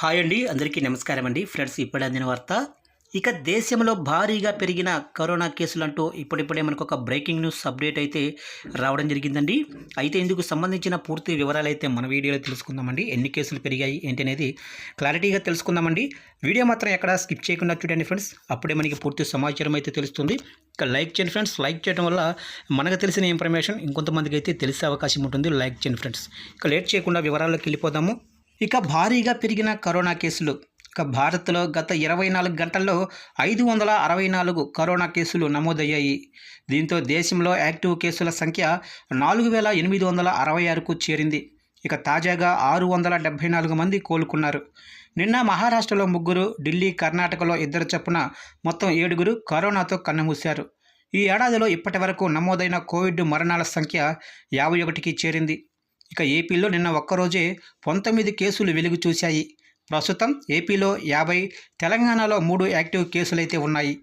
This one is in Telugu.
హాయ్ అండి అందరికీ నమస్కారం అండి. ఫ్రెండ్స్ ఇప్పుడు అందిన వార్త. ఇక దేశంలో భారీగా పెరిగిన కరోనా కేసులంటూ ఇప్పుడిప్పుడే మనకు ఒక బ్రేకింగ్ న్యూస్ అప్డేట్ అయితే రావడం జరిగిందండి. అయితే ఇందుకు సంబంధించిన పూర్తి వివరాలు అయితే మన వీడియోలో తెలుసుకుందామండి. ఎన్ని కేసులు పెరిగాయి ఏంటి అనేది క్లారిటీగా తెలుసుకుందామండి. వీడియో మాత్రం ఎక్కడ స్కిప్ చేయకుండా చూడండి ఫ్రెండ్స్. అప్పుడే మనకి పూర్తి సమాచారం అయితే తెలుస్తుంది. ఇక లైక్ చేయండి ఫ్రెండ్స్. లైక్ చేయడం వల్ల మనకు తెలిసిన ఇన్ఫర్మేషన్ ఇంకొంతమందికి అయితే తెలిసే అవకాశం ఉంటుంది. లైక్ చేయండి ఫ్రెండ్స్. ఇక లేట్ చేయకుండా వివరాల్లోకి వెళ్ళిపోదాము. ఇక భారీగా పెరిగిన కరోనా కేసులు. ఇక భారత్లో గత ఇరవై నాలుగు గంటల్లో ఐదు వందల అరవై నాలుగు కరోనా కేసులు నమోదయ్యాయి. దీంతో దేశంలో యాక్టివ్ కేసుల సంఖ్య నాలుగు వేల ఎనిమిది వందల అరవై ఆరుకు చేరింది. ఇక తాజాగా ఆరు వందల డెబ్భై నాలుగు మంది కోలుకున్నారు. నిన్న మహారాష్ట్రలో ముగ్గురు ఢిల్లీ కర్ణాటకలో ఇద్దరు చొప్పున మొత్తం ఏడుగురు కరోనాతో కన్నుమూశారు. ఈ ఏడాదిలో ఇప్పటి వరకు నమోదైన కోవిడ్ మరణాల సంఖ్య యాభై ఒకటికి చేరింది. ఇక ఏపీలో నిన్న ఒక్కరోజే పంతొమ్మిది కేసులు వెలుగు చూశాయి. ప్రస్తుతం ఏపీలో యాభై తెలంగాణలో మూడు యాక్టివ్ కేసులైతే ఉన్నాయి.